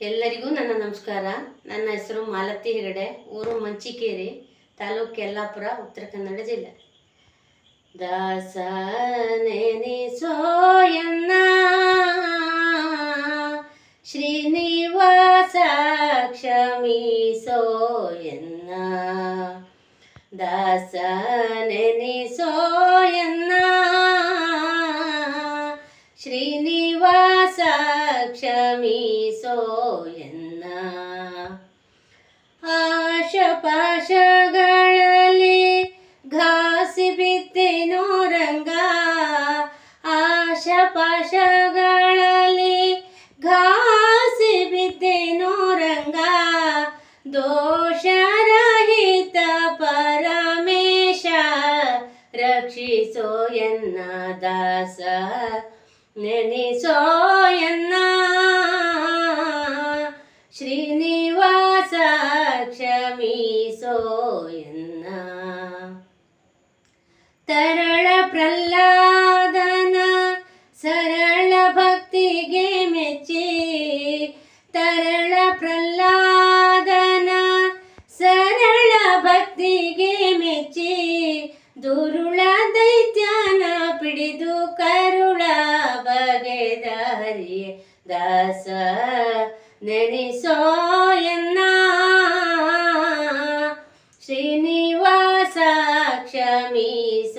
ಎಲ್ಲರಿಗೂ ನನ್ನ ನಮಸ್ಕಾರ. ನನ್ನ ಹೆಸರು ಮಾಲತಿ ಹೆಗಡೆ, ಊರು ಮಂಚಿಕೇರಿ, ತಾಲೂಕು ಯಲ್ಲಾಪುರ ಉತ್ತರ ಕನ್ನಡ ಜಿಲ್ಲೆ. ದಾಸ ಸೋಯನ್ನ ಶ್ರೀನಿವಾಸ ಕ್ಷಮಿಸೋಯನ್ನ ದಾಸ ಸೋಯನ್ನ ಶ್ರೀನಿವಾಸ ಕ್ಷಮಿಸೋಯನ್ನ ಆಶಪಾಶಗಳಲ್ಲಿ ಘಾಸಿ ಬಿದ್ದೆನೋ ರಂಗ ದೋಷರಹಿತ ಪರಮೇಶ, ರಕ್ಷಿಸೋ ಎನ್ನ ದಾಸ, ನೆನೆಸೋ ಎನ್ನ ಶ್ರೀನಿವಾಸ, ಕ್ಷಮಿಸೋ ಎನ್ನ. ತರಳ ಪ್ರಹ್ಲಾದನ ಸರಳ ಭಕ್ತಿಗೆ ಮೆಚ್ಚಿ ತರಳ ಪ್ರಹ್ಲಾದನ ಸರಳ ಭಕ್ತಿಗೆ ಮೆಚ್ಚಿ ದುರುಳ ದೈತ್ಯನ ಪಿಡಿದು ಕರುಳ ಬಗೆದ ಹರಿಯ ದಾಸ ನೆನೆಸೋಯನ್ನ ಶ್ರೀನಿವಾಸ ಕ್ಷಮಿಸೋಯನ್ನ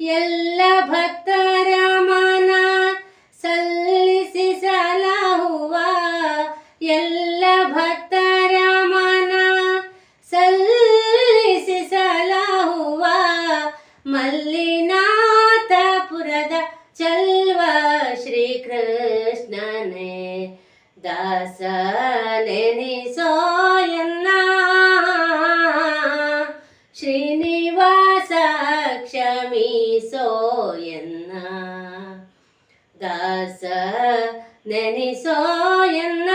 ಎಲ್ಲ ಭಕ್ತರ ಮಲ್ಲಿನಾಥಪುರದ ಚಲ್ವ ಶ್ರೀಕೃಷ್ಣನೇ ದಾಸ ನೆನೆಸೋಯನ್ನ ಶ್ರೀನಿವಾಸ ಕ್ಷಮಿಸೋಯನ್ನ ದಾಸ ನೆನೆಸೋಯನ್ನ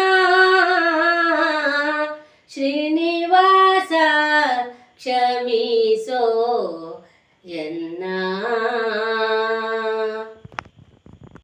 ಶ್ರೀನಿವಾಸ ಕ್ಷಮಿಸೋ എന്നാ